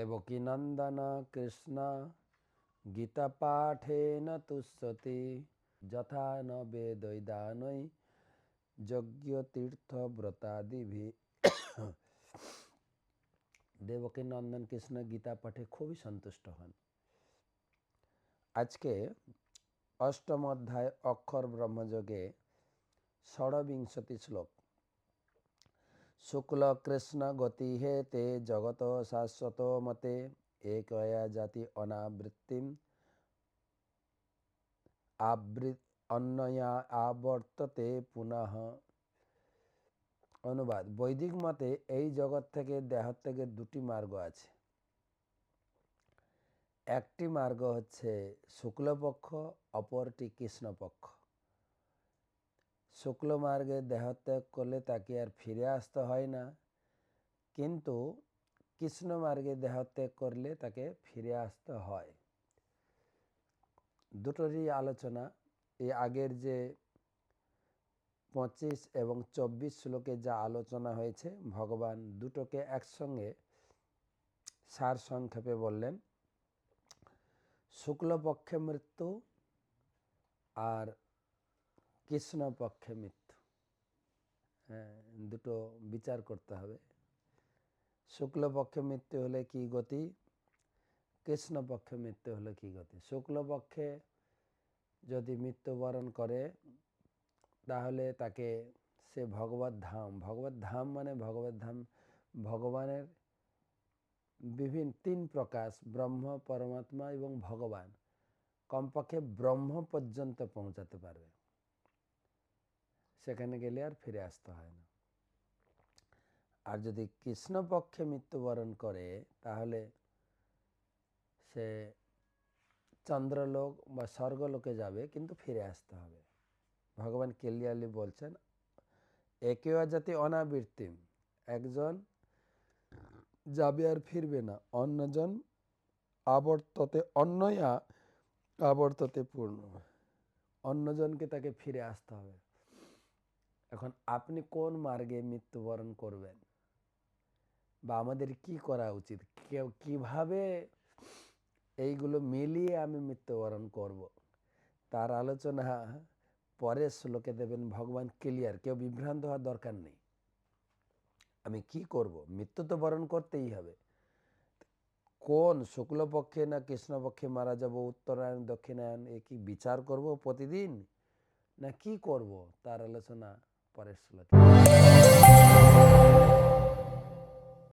দেবকীনন্দন কৃষ্ণ গীতা পাঠেন তুষ্যতি যথা ন বেদৈদানৈ যজ্ঞ তীর্থ ব্রতাদিভি দেবকী নন্দন কৃষ্ণ গীতা পাঠে খুবই সন্তুষ্ট হন আজকে অষ্টম অধ্যায় অক্ষর ব্রহ্মযোগে ষড়বিংশতি শ্লোক শুক্ল কৃষ্ণ গতি হে তে জগত শাশ্বত মতে একয়া জাতি অনাবৃত্তিম আবৃত অন্যয়া আবর্ততে পুনঃ অনুবাদ বৈদিক মতে এই জগৎ থেকে দেহ থেকে দুটি মার্গ আছে। একটি মার্গ হচ্ছে শুক্লপক্ষ, অপরটি কৃষ্ণপক্ষ। শুক্ল মার্গে দেহত্যাগ করলে তাকে আর ফিরে আসতে হয় না। কিন্তু কৃষ্ণ মার্গে দেহত্যাগ করলে তাকে ফিরে আসতে হয়। দুটোরই আলোচনা। এই আগের যে পঁচিশ এবং চব্বিশ শ্লোকে যা আলোচনা হয়েছে, ভগবান দুটোকে একসঙ্গে সার সংক্ষেপে বললেন, শুক্লপক্ষে মৃত্যু আর কৃষ্ণ পক্ষে মৃত্যু। হ্যাঁ দুটো বিচার করতে হবে। শুক্লপক্ষে মৃত্যু হলে কি গতি? কৃষ্ণ পক্ষে মৃত্যু হলে কি গতি? শুক্লপক্ষে যদি মৃত্যুবরণ করে, তাহলে তাকে সে ভগবত ধাম ভগবত ধাম মানে ভগবত ধাম, ভগবানের বিভিন্ন তিন প্রকাশ, ব্রহ্ম, পরমাত্মা এবং ভগবান। কমপক্ষে ব্রহ্ম পর্যন্ত পৌঁছাতে পারবে। সেখানে গেলে আর ফিরে আসতে হয় না। আর যদি কৃষ্ণ পক্ষে মৃত্যুবরণ করে, তাহলে সে চন্দ্রলোক বা স্বর্গলোকে যাবে, কিন্তু ফিরে আসতে হবে। ভগবান কেলিয়ালি বলছেন, একেও জাতি অনাবৃত্তিম। একজন যাবে আর ফিরবে না, অন্যজন আবর্ততে, অন্যয়া আবর্ততে পূর্ণ। অন্যজনকে তাকে ফিরে আসতে হবে। এখন আপনি কোন মার্গে মৃত্যুবরণ করবেন? বা আমাদের কি করা উচিত? কেউ কীভাবে এইগুলো মিলিয়ে আমি মৃত্যুবরণ করব? তার আলোচনা পরের শ্লোকে দেবেন ভগবান ক্লিয়ার কেউ বিভ্রান্ত হওয়ার দরকার নেই। আমি কি করব? মৃত্যু তো বরণ করতেই হবে। কোন শুক্লপক্ষে না কৃষ্ণপক্ষে মারা যাব? উত্তরায়ণ দক্ষিণায়ন এ কি বিচার করব প্রতিদিন? না কি করব? তার আলোচনা por este.